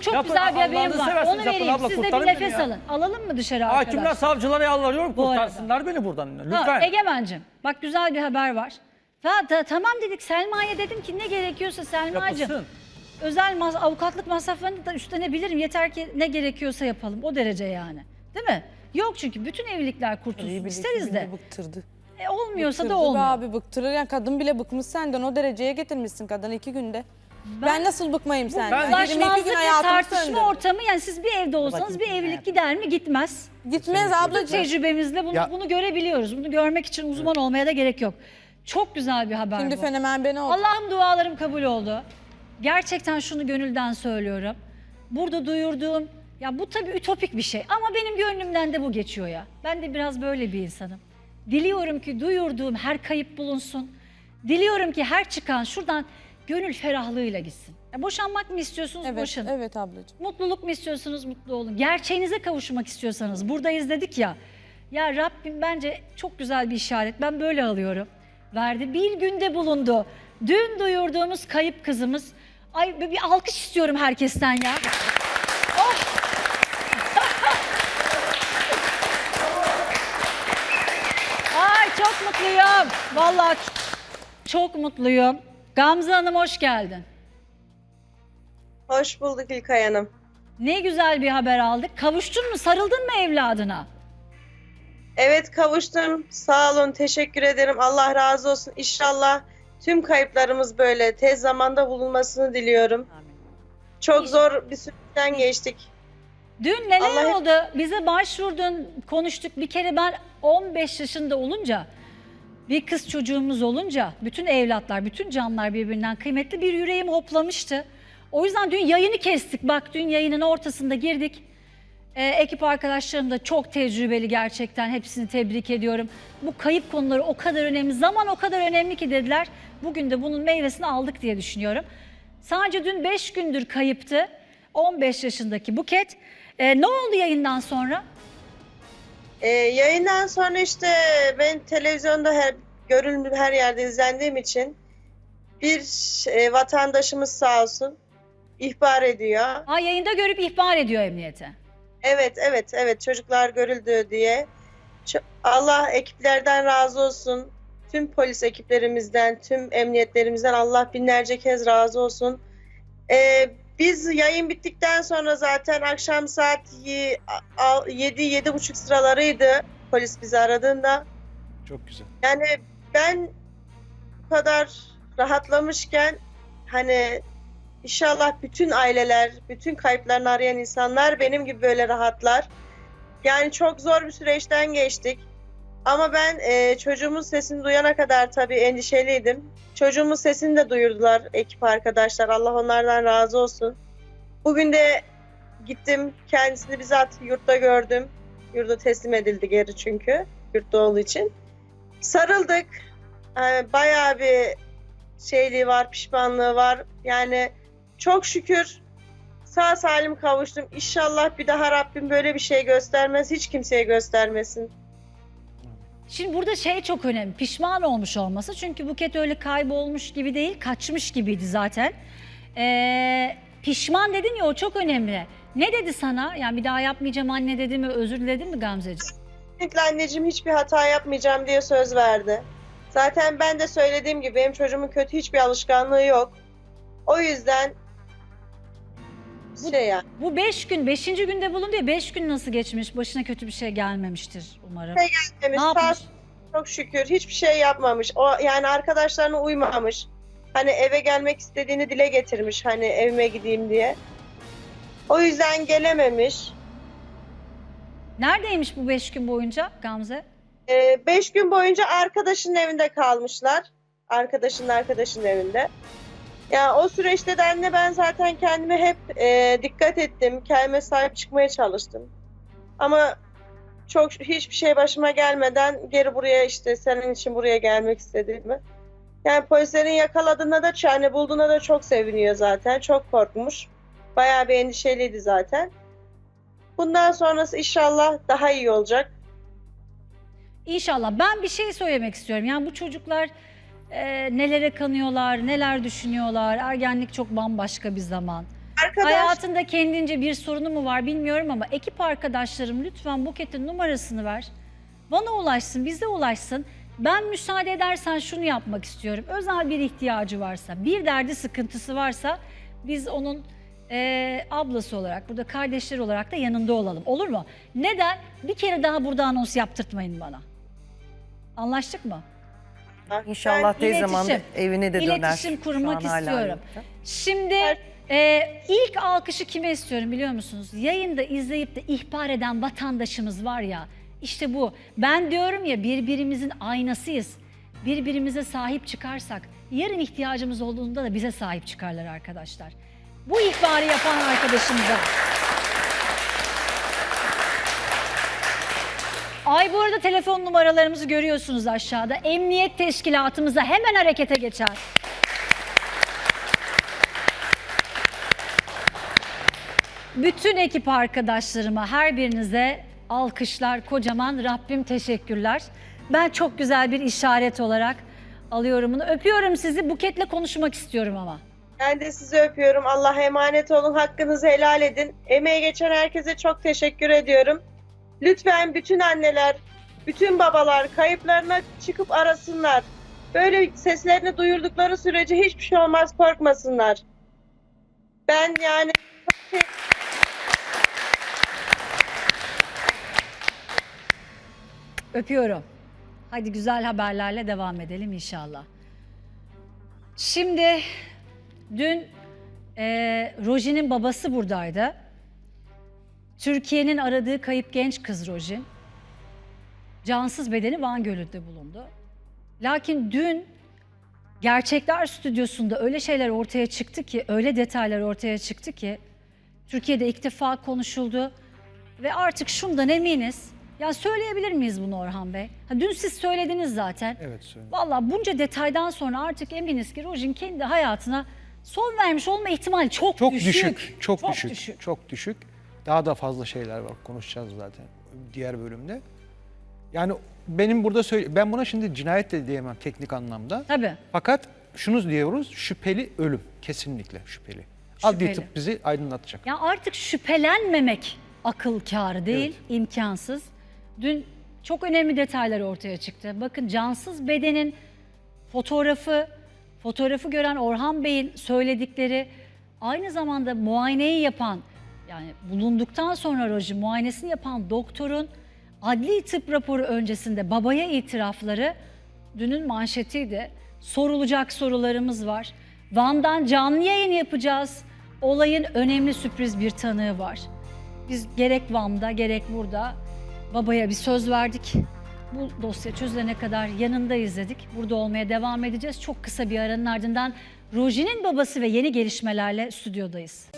çok Yapın, güzel bir haberim Allah'ını var. Onu yapın vereyim. abla, Siz de bir kurtarın beni nefes ya. alın. Alalım mı dışarı Hakimler arkadaşlar? savcılara yalvarıyorum Bu arada. kurtarsınlar beni buradan. Ha, Lütfen. Egemen'cim bak güzel bir haber var. Ta- ta- tamam dedik Selma'ya dedim ki ne gerekiyorsa Selma'cığım. Yapılsın. Özel mas- avukatlık masraflarını da üstlenebilirim. Yeter ki ne gerekiyorsa yapalım. O derece yani. Değil mi? Yok çünkü bütün evlilikler kurtulsun. İsteriz de. Bıktırdı. E, olmuyorsa Bıktırdı da be olmuyor. abi bıktırır. Yani kadın bile bıkmış senden. O dereceye getirmişsin kadını iki günde. Ben, nasıl bıkmayayım senden? Ben- 22 Ulaşmazlık ve tartışma söndürdüm. ortamı yani siz bir evde olsanız bir evlilik gider mi? Gitmez. Gitmez ablacığım. tecrübemizle bunu, Ya- bunu görebiliyoruz. Bunu görmek için uzman olmaya da gerek yok. Çok güzel bir haber Şimdi bu. fenomen beni oldu. Allah'ım dualarım kabul oldu. Gerçekten şunu gönülden söylüyorum. Burada duyurduğum, ya bu tabii ütopik bir şey ama benim gönlümden de bu geçiyor ya. Ben de biraz böyle bir insanım. Diliyorum ki duyurduğum her kayıp bulunsun. Diliyorum ki her çıkan şuradan gönül ferahlığıyla gitsin. Ya boşanmak mı istiyorsunuz? Evet, Boşanın. evet ablacığım. Mutluluk mu istiyorsanız mutlu olun. Gerçeğinize kavuşmak istiyorsanız buradayız dedik ya. Ya Rabbim bence çok güzel bir işaret. Ben böyle alıyorum. Verdi. Bir günde bulundu. Dün duyurduğumuz kayıp kızımız. Ay bir bir alkış istiyorum herkesten ya. Oh! Ay çok mutluyum. Vallahi çok mutluyum. Gamze Hanım hoş geldin. Hoş bulduk İlkay Hanım. Ne güzel bir haber aldık. Kavuştun mu? Sarıldın mı evladına? Evet kavuştum. Sağ olun. Teşekkür ederim. Allah razı olsun. İnşallah tüm kayıplarımız böyle tez zamanda bulunmasını diliyorum. Çok zor bir süreçten geçtik. Dün neler Allah- oldu? Bize başvurdun, konuştuk. Bir kere ben 15 yaşında olunca, bir kız çocuğumuz olunca, bütün evlatlar, bütün canlar birbirinden kıymetli bir yüreğim hoplamıştı. O yüzden dün yayını kestik. Bak dün yayının ortasında girdik. Ee, ekip arkadaşlarım da çok tecrübeli gerçekten. Hepsini tebrik ediyorum. Bu kayıp konuları o kadar önemli, zaman o kadar önemli ki dediler. Bugün de bunun meyvesini aldık diye düşünüyorum. Sadece dün 5 gündür kayıptı. 15 yaşındaki Buket. Ee, ne oldu yayından sonra? Ee, yayından sonra işte ben televizyonda her görünür her yerde izlendiğim için bir e, vatandaşımız sağ olsun ihbar ediyor. Ha, yayında görüp ihbar ediyor emniyete. Evet, evet, evet. Çocuklar görüldü diye. Ç- Allah ekiplerden razı olsun. Tüm polis ekiplerimizden, tüm emniyetlerimizden Allah binlerce kez razı olsun. Ee, biz yayın bittikten sonra zaten akşam saat 7-7.30 sıralarıydı polis bizi aradığında. Çok güzel. Yani ben bu kadar rahatlamışken hani inşallah bütün aileler, bütün kayıplarını arayan insanlar benim gibi böyle rahatlar. Yani çok zor bir süreçten geçtik. Ama ben e, çocuğumun sesini duyana kadar tabii endişeliydim. Çocuğumun sesini de duyurdular ekip arkadaşlar. Allah onlardan razı olsun. Bugün de gittim kendisini bizzat yurtta gördüm. Yurda teslim edildi geri çünkü. Yurtta olduğu için. Sarıldık. Yani bayağı bir şeyliği var, pişmanlığı var. Yani çok şükür sağ salim kavuştum. İnşallah bir daha Rabbim böyle bir şey göstermez. Hiç kimseye göstermesin. Şimdi burada şey çok önemli. Pişman olmuş olması. Çünkü Buket öyle kaybolmuş gibi değil, kaçmış gibiydi zaten. Ee, pişman dedin ya o çok önemli. Ne dedi sana? Yani bir daha yapmayacağım anne dedi mi? Özür diledin mi Gamzeciğim? Kesinlikle anneciğim hiçbir hata yapmayacağım diye söz verdi. Zaten ben de söylediğim gibi benim çocuğumun kötü hiçbir alışkanlığı yok. O yüzden şey yani. Bu beş gün, beşinci günde bulundu ya. Beş gün nasıl geçmiş? Başına kötü bir şey gelmemiştir umarım. Şey Demiş, Ne yapmış? çok şükür hiçbir şey yapmamış. O yani arkadaşlarına uymamış. Hani eve gelmek istediğini dile getirmiş hani evime gideyim diye. O yüzden gelememiş. Neredeymiş bu beş gün boyunca Gamze? Ee, beş gün boyunca arkadaşının evinde kalmışlar. Arkadaşının arkadaşının evinde. Ya o süreçte de anne ben zaten kendime hep e, dikkat ettim. Kendime sahip çıkmaya çalıştım. Ama çok hiçbir şey başıma gelmeden geri buraya işte senin için buraya gelmek istediğimi. Yani polislerin yakaladığında da yani bulduğuna da çok seviniyor zaten. Çok korkmuş. Bayağı bir endişeliydi zaten. Bundan sonrası inşallah daha iyi olacak. İnşallah. Ben bir şey söylemek istiyorum. Yani bu çocuklar e, nelere kanıyorlar, neler düşünüyorlar. Ergenlik çok bambaşka bir zaman. Arkadaş Hayatında kendince bir sorunu mu var bilmiyorum ama ekip arkadaşlarım lütfen Buket'in numarasını ver. Bana ulaşsın, bize ulaşsın. Ben müsaade edersen şunu yapmak istiyorum. Özel bir ihtiyacı varsa, bir derdi sıkıntısı varsa biz onun eee, ablası olarak, burada kardeşleri olarak da yanında olalım. Olur mu? Neden? Bir kere daha burada anons yaptırtmayın bana. Anlaştık mı? İnşallah Ben tez zamanda iletişim- evine de döner. İletişim kurmak istiyorum. Şimdi e, ilk alkışı kime istiyorum biliyor musunuz? Yayında izleyip de ihbar eden vatandaşımız var ya. İşte bu. Ben diyorum ya birbirimizin aynasıyız. Birbirimize sahip çıkarsak yarın ihtiyacımız olduğunda da bize sahip çıkarlar arkadaşlar. Bu ihbarı yapan arkadaşımıza. Ay bu arada telefon numaralarımızı görüyorsunuz aşağıda. Emniyet teşkilatımıza hemen harekete geçer. Bütün ekip arkadaşlarıma, her birinize alkışlar, kocaman Rabbim teşekkürler. Ben çok güzel bir işaret olarak alıyorum bunu. Öpüyorum sizi. Buketle konuşmak istiyorum ama. ben de sizi öpüyorum. Allah'a emanet olun. Hakkınızı helal edin. Emeği geçen herkese çok teşekkür ediyorum. Lütfen bütün anneler, bütün babalar kayıplarına çıkıp arasınlar. Böyle seslerini duyurdukları sürece hiçbir şey olmaz korkmasınlar. Ben yani Öpüyorum. Hadi güzel haberlerle devam edelim inşallah. Şimdi dün e, Rojin'in babası buradaydı. Türkiye'nin aradığı kayıp genç kız Rojin. Cansız bedeni Van Gölü'nde bulundu. Lakin dün Gerçekler Stüdyosu'nda öyle şeyler ortaya çıktı ki, öyle detaylar ortaya çıktı ki Türkiye'de ilk defa konuşuldu ve artık şundan eminiz. Ya söyleyebilir miyiz bunu Orhan Bey? Ha, dün siz söylediniz zaten. Evet söyle. Valla bunca detaydan sonra artık eminiz ki Rojin kendi hayatına son vermiş olma ihtimali çok, Çok düşük. düşük, çok, Çok düşük, düşük. çok düşük. Daha da fazla şeyler var konuşacağız zaten diğer bölümde. Yani benim burada söyle ben buna şimdi cinayet de diyemem teknik anlamda. Tabii. Fakat şunu diyoruz şüpheli ölüm kesinlikle şüpheli. Adli Şüpheli. tıp bizi aydınlatacak. Ya artık şüphelenmemek akıl kârı değil, imkansız. Dün çok önemli detaylar ortaya çıktı. Bakın cansız bedenin fotoğrafı, fotoğrafı gören Orhan Bey'in söyledikleri aynı zamanda muayeneyi yapan yani bulunduktan sonra Roji muayenesini yapan doktorun adli tıp raporu öncesinde babaya itirafları dünün manşetiydi. Sorulacak sorularımız var. Van'dan canlı yayın yapacağız. Olayın önemli sürpriz bir tanığı var. Biz gerek Van'da gerek burada babaya bir söz verdik. Bu dosya çözülene kadar yanındayız dedik. Burada olmaya devam edeceğiz. Çok kısa bir aranın ardından Roji'nin babası ve yeni gelişmelerle stüdyodayız.